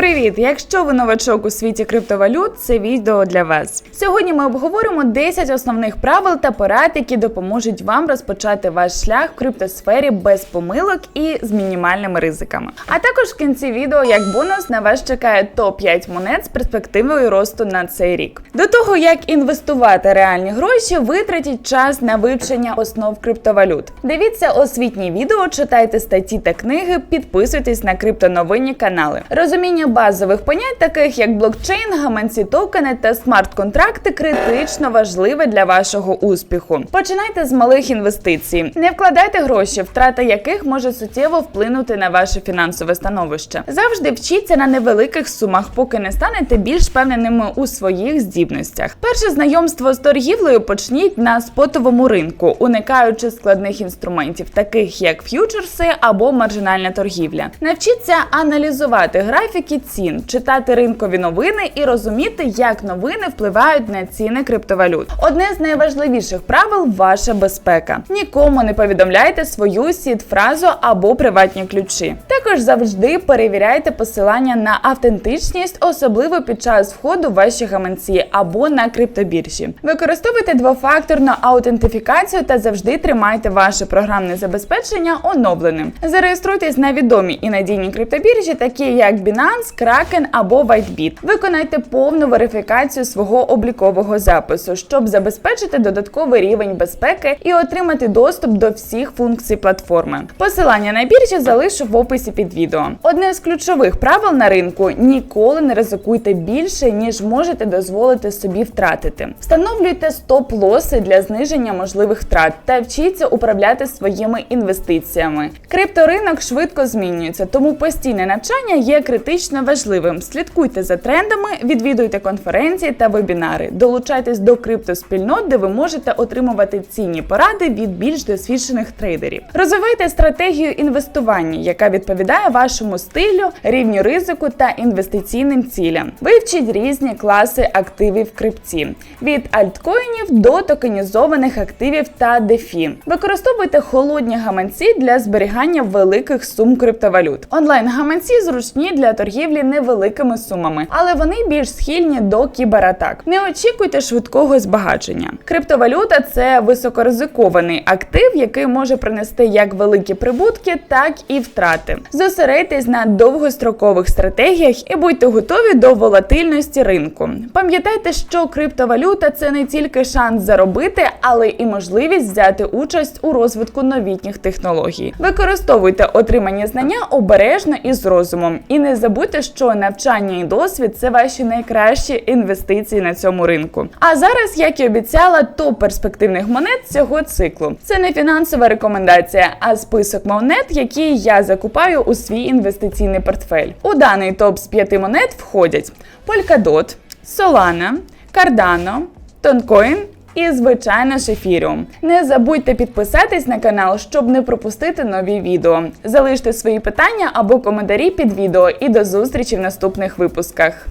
Привіт! Якщо ви новачок у світі криптовалют, це відео для вас. Сьогодні ми обговоримо 10 основних правил та порад, які допоможуть вам розпочати ваш шлях в криптосфері без помилок і з мінімальними ризиками. А також в кінці відео, як бонус, на вас чекає топ-5 монет з перспективою росту на цей рік. До того як інвестувати реальні гроші, витратіть час на вивчення основ криптовалют. Дивіться освітні відео, читайте статті та книги, підписуйтесь на криптоновинні канали. Розуміння базових понять, таких як блокчейн, гаманці токени та смарт-контракти, критично важливе для вашого успіху. Починайте з малих інвестицій. Не вкладайте гроші, втрата яких може суттєво вплинути на ваше фінансове становище. Завжди вчіться на невеликих сумах, поки не станете більш впевненими у своїх здібностях. Перше знайомство з торгівлею почніть на спотовому ринку, уникаючи складних інструментів, таких як ф'ючерси або маржинальна торгівля. Навчіться аналізувати графіки цін, читати ринкові новини і розуміти, як новини впливають на ціни криптовалют. Одне з найважливіших правил ваша безпека. Нікому не повідомляйте свою сід-фразу або приватні ключі. Також завжди перевіряйте посилання на автентичність, особливо під час входу в ваші гаманці або на криптобіржі. Використовуйте двофакторну аутентифікацію та завжди тримайте ваше програмне забезпечення оновленим. Зареєструйтесь на відомі і надійні криптобіржі, такі як Binance, Kraken або WhiteBit. Виконайте повну верифікацію свого облікового запису, щоб забезпечити додатковий рівень безпеки і отримати доступ до всіх функцій платформи. Посилання на біржі залишу в описі під відео. Одне з ключових правил на ринку ніколи не ризикуйте більше, ніж можете дозволити собі втратити. Встановлюйте стоп-лоси для зниження можливих втрат та вчіться управляти своїми інвестиціями. Крипторинок швидко змінюється, тому постійне навчання є критично важливим. Слідкуйте за трендами, відвідуйте конференції та вебінари, долучайтесь до криптоспільнот, де ви можете отримувати цінні поради від більш досвідчених трейдерів. Розвивайте стратегію інвестування, яка відповідає вашому стилю, рівню ризику та інвестиційним цілям. Вивчіть різні класи активів в крипті від альткоїнів до токенізованих активів та дефі. Використовуйте холодні гаманці для зберігання великих сум криптовалют. Онлайн гаманці зручні для торгівлі невеликими сумами, але вони більш схильні до кібератак. Не очікуйте швидкого збагачення. Криптовалюта це високоризикований актив, який може принести як великі прибутки, так і втрати. Зосередьтесь на довгострокових стратегіях і будьте готові до волатильності ринку. Пам'ятайте, що криптовалюта це не тільки шанс заробити, але і можливість взяти участь у розвитку новітніх технологій. Використовуйте отримані знання обережно і з розумом. І не забудьте, що навчання і досвід це ваші найкращі інвестиції на цьому ринку. А зараз, як і обіцяла, топ перспективних монет цього циклу. Це не фінансова рекомендація, а список монет, які я закупаю у свій інвестиційний портфель. У даний топ з п'яти монет входять Polkadot, Solana, Cardano, Toncoin і звичайно ж ефіріум. Не забудьте підписатись на канал, щоб не пропустити нові відео. Залиште свої питання або коментарі під відео і до зустрічі в наступних випусках.